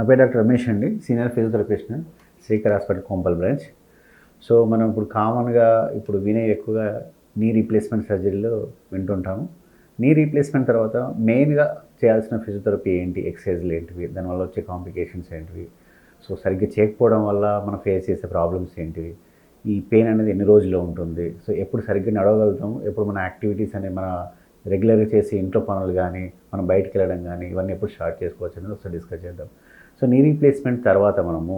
నా పేరు డాక్టర్ రమేష్ అండి senior physiotherapist Srikar hospital Kompally branch. So మనం ఇప్పుడు కామన్గా ఇప్పుడు వినే ఎక్కువగా నీ రీప్లేస్మెంట్ సర్జరీలో వింటుంటాము. నీ రీప్లేస్మెంట్ తర్వాత మెయిన్గా చేయాల్సిన ఫిజియోథెరపీ ఏంటి? ఎక్సర్సైజ్లు ఏంటివి? దానివల్ల వచ్చే కాంప్లికేషన్స్ ఏంటివి? సో సరిగ్గా చేయకపోవడం వల్ల మనం ఫేస్ చేసే ప్రాబ్లమ్స్ ఏంటివి? ఈ పెయిన్ అనేది ఎన్ని రోజుల్లో ఉంటుంది? సో ఎప్పుడు సరిగ్గా నడవగలుగుతాం ఎప్పుడు మన యాక్టివిటీస్ అనేవి మన రెగ్యులర్గా చేసే ఇంట్లో పనులు కానీ మనం బయటికి వెళ్ళడం కానీ ఇవన్నీ ఎప్పుడు స్టార్ట్ చేసుకోవచ్చు అనేది ఒకసారి డిస్కస్ చేద్దాం. సో నీ రీప్లేస్మెంట్ తర్వాత మనము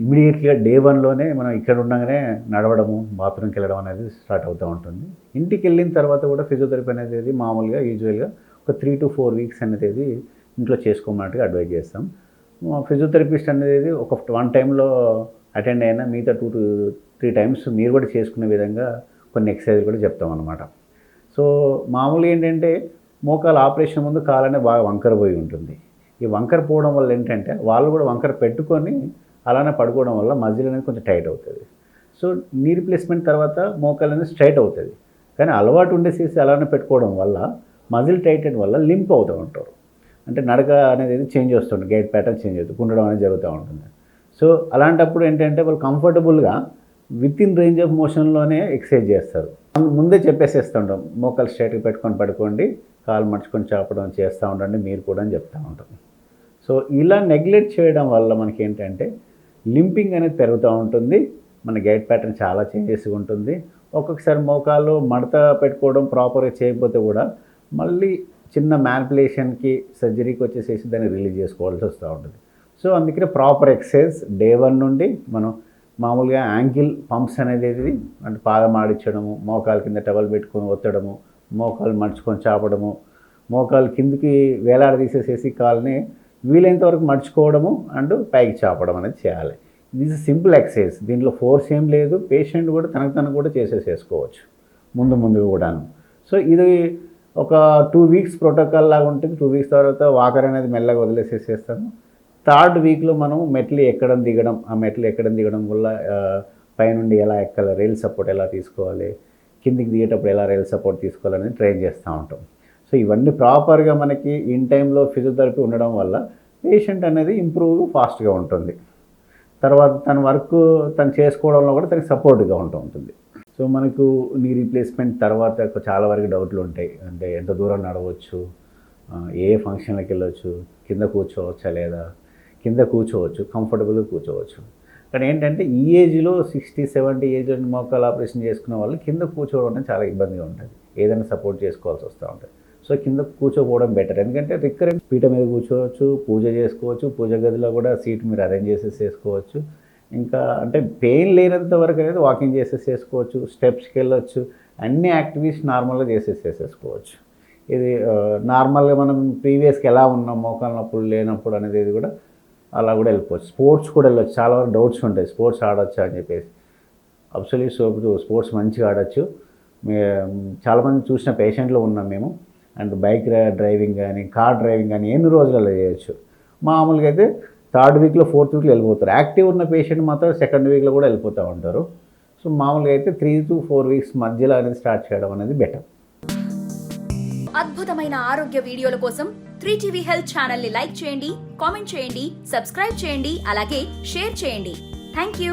ఇమీడియట్గా డే వన్లోనే మనం ఇక్కడ ఉండగానే నడవడము బాత్రూమ్కి వెళ్ళడం అనేది స్టార్ట్ అవుతూ ఉంటుంది. ఇంటికి వెళ్ళిన తర్వాత కూడా ఫిజియోథెరపీ అనేది మామూలుగా యూజువల్గా ఒక త్రీ టు ఫోర్ వీక్స్ అనేది ఇంట్లో చేసుకోమన్నట్టుగా అడ్వైజ్ చేస్తాం. ఫిజియోథెరపిస్ట్ అనేది ఒక వన్ టైంలో అటెండ్ అయినా మిగతా టూ టు త్రీ టైమ్స్ మీరు కూడా చేసుకునే విధంగా కొన్ని ఎక్సర్సైజ్ కూడా చెప్తాం అనమాట సో మామూలుగా ఏంటంటే మోకాలు ఆపరేషన్ ముందు కాలనే బాగా వంకరబోయి ఉంటుంది. ఈ వంకర పోవడం వల్ల ఏంటంటే వాళ్ళు కూడా వంకర పెట్టుకొని అలానే పడుకోవడం వల్ల మజిల్ అనేది కొంచెం టైట్ అవుతుంది. సో నీ రిప్లేస్మెంట్ తర్వాత మోకాలు అనేది స్ట్రైట్ అవుతుంది. కానీ అలవాటు ఉండేసేసి అలానే పెట్టుకోవడం వల్ల మజిల్ టైటెడ్ వల్ల లింప్ అవుతూ ఉంటారు. అంటే నడక అనేది చేంజ్ వస్తుంది గైడ్ ప్యాటర్న్ చేంజ్ అవుతుంది. కుండడం అనేది జరుగుతూ ఉంటుంది. సో అలాంటప్పుడు ఏంటంటే వాళ్ళు కంఫర్టబుల్గా విత్ ఇన్ రేంజ్ ఆఫ్ మోషన్లోనే ఎక్సర్సైజ్ చేస్తారు. ముందే చెప్పేసేస్తుంటాం. మోకాలు స్ట్రైట్గా పెట్టుకొని పడుకోండి కాలు మడుచుకొని చాపడం చేస్తూ ఉండండి మీరు కూడా అని చెప్తూ ఉంటాం. సో ఇలా నెగ్లెక్ట్ చేయడం వల్ల మనకి ఏంటంటే లింపింగ్ అనేది పెరుగుతూ ఉంటుంది. మన గైడ్ ప్యాటర్న్ చాలా చేంజెస్ ఉంటుంది. ఒక్కొక్కసారి మోకాలు మడత పెట్టుకోవడం ప్రాపర్గా చేయకపోతే కూడా మళ్ళీ చిన్న మ్యానిపులేషన్కి సర్జరీకి వచ్చేసేసి దాన్ని రిలీజ్ చేసుకోవాల్సి వస్తూ ఉంటుంది. సో అందుకనే ప్రాపర్ ఎక్సర్సైజ్ డే వన్ నుండి మనం మామూలుగా యాంకిల్ పంప్స్ అనేది అంటే పాదం ఆడించడము మోకాలు కింద టవల్ పెట్టుకొని ఒత్తడము మోకాలు మడుచుకొని చాపడము మోకాలు కిందికి వేలాడదీసేసేసి కాల్ని వీలైనంత వరకు మడుచుకోవడము అండ్ పైకి చాపడం అనేది చేయాలి. ఇది సింపుల్ ఎక్సర్సైజ్ దీంట్లో ఫోర్స్ ఏం లేదు. పేషెంట్ కూడా తనకు తనకు కూడా చేసేసేసుకోవచ్చు. ముందు ముందు కూడాను. సో ఇది ఒక టూ వీక్స్ ప్రోటోకాల్ లాగా ఉంటుంది. టూ వీక్స్ తర్వాత వాకర్ అనేది మెల్లగా వదిలేసేసేస్తాను. థర్డ్ వీక్లో మనం మెట్లు ఎక్కడం దిగడం ఆ మెట్లు ఎక్కడం దిగడం వల్ల పైనుండి ఎలా ఎక్కాలి రైల్ సపోర్ట్ ఎలా తీసుకోవాలి కిందికి దిగేటప్పుడు ఎలా రైల్ సపోర్ట్ తీసుకోవాలని ట్రైన్ చేస్తూ ఉంటాం. సో ఇవన్నీ ప్రాపర్గా మనకి ఇన్ టైంలో ఫిజియోథెరపీ ఉండడం వల్ల పేషెంట్ అనేది ఇంప్రూవ్ ఫాస్ట్గా ఉంటుంది. తర్వాత తన వర్క్ తను చేసుకోవడంలో కూడా తనకి సపోర్ట్గా ఉంటూ ఉంటుంది. సో మనకు నీ రీప్లేస్మెంట్ తర్వాత చాలా వరకు డౌట్లు ఉంటాయి. అంటే ఎంత దూరం నడవచ్చు ఏ ఫంక్షన్లకు వెళ్ళొచ్చు కింద కూర్చోవచ్చా లేదా కింద కూర్చోవచ్చు కంఫర్టబుల్గా కూర్చోవచ్చు. కానీ ఏంటంటే ఈ ఏజ్లో సిక్స్టీ సెవెంటీ ఏజ్ మోకాలు ఆపరేషన్ చేసుకున్న వాళ్ళు కింద కూర్చోవడం అనేది చాలా ఇబ్బందిగా ఉంటుంది. ఏదైనా సపోర్ట్ చేసుకోవాల్సి వస్తూ ఉంటుంది. సో కింద కూర్చోపోవడం బెటర్ ఎందుకంటే రికరెంట్ పీట మీద కూర్చోవచ్చు పూజ చేసుకోవచ్చు పూజ గదిలో కూడా సీట్ మీరు అరేంజ్ చేసేసి చేసుకోవచ్చు. ఇంకా అంటే పెయిన్ లేనంత వరకు అనేది వాకింగ్ చేసేసి చేసుకోవచ్చు స్టెప్స్కి వెళ్ళొచ్చు అన్ని యాక్టివిటీస్ నార్మల్గా చేసేసేసుకోవచ్చు. ఇది నార్మల్గా మనం ప్రీవియస్కి ఎలా ఉన్నాం మోకాలు నొప్పులు లేనప్పుడు అనేది కూడా అలా కూడా వెళ్ళిపోవచ్చు. స్పోర్ట్స్ కూడా వెళ్ళొచ్చు. చాలా వరకు డౌట్స్ ఉంటాయి. స్పోర్ట్స్ ఆడొచ్చు అని చెప్పేసి. అబ్సల్యూట్ సోప్ స్పోర్ట్స్ మంచిగా ఆడొచ్చు. మే చాలామంది చూసిన పేషెంట్లో ఉన్నాం మేము. అండ్ బైక్ డ్రైవింగ్ కానీ కార్ డ్రైవింగ్ కానీ ఎన్ని రోజులలో చేయొచ్చు. మామూలుగా అయితే థర్డ్ వీక్లో ఫోర్త్ వీక్లో వెళ్ళిపోతారు. యాక్టివ్ ఉన్న పేషెంట్ మాత్రం సెకండ్ వీక్లో కూడా వెళ్ళిపోతూ ఉంటారు. సో మామూలుగా అయితే త్రీ టు ఫోర్ వీక్స్ మధ్యలో అనేది స్టార్ట్ చేయడం అనేది బెటర్. అద్భుతమైన ఆరోగ్య వీడియోల కోసం త్రీ టీవీ హెల్త్ ఛానల్ని లైక్ చేయండి కామెంట్ చేయండి సబ్స్క్రైబ్ చేయండి అలాగే షేర్ చేయండి. Thank you.